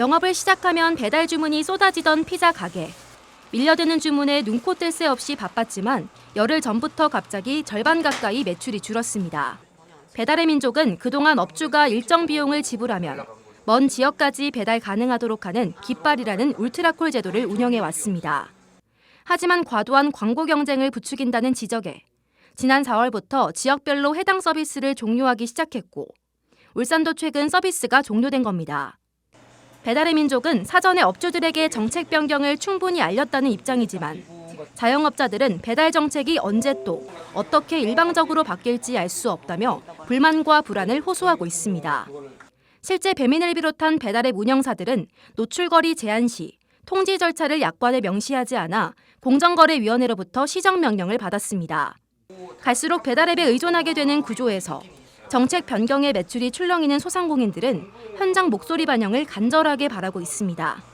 영업을 시작하면 배달 주문이 쏟아지던 피자 가게. 밀려드는 주문에 눈코 뜰 새 없이 바빴지만 열흘 전부터 갑자기 절반 가까이 매출이 줄었습니다. 배달의 민족은 그동안 업주가 일정 비용을 지불하면 먼 지역까지 배달 가능하도록 하는 깃발이라는 울트라콜 제도를 운영해 왔습니다. 하지만 과도한 광고 경쟁을 부추긴다는 지적에 지난 4월부터 지역별로 해당 서비스를 종료하기 시작했고 울산도 최근 서비스가 종료된 겁니다. 배달의 민족은 사전에 업주들에게 정책 변경을 충분히 알렸다는 입장이지만 자영업자들은 배달 정책이 언제 또 어떻게 일방적으로 바뀔지 알 수 없다며 불만과 불안을 호소하고 있습니다. 실제 배민을 비롯한 배달앱 운영사들은 노출거리 제한 시 통지 절차를 약관에 명시하지 않아 공정거래위원회로부터 시정 명령을 받았습니다. 갈수록 배달앱에 의존하게 되는 구조에서 정책 변경의 매출이 출렁이는 소상공인들은 현장 목소리 반영을 간절하게 바라고 있습니다.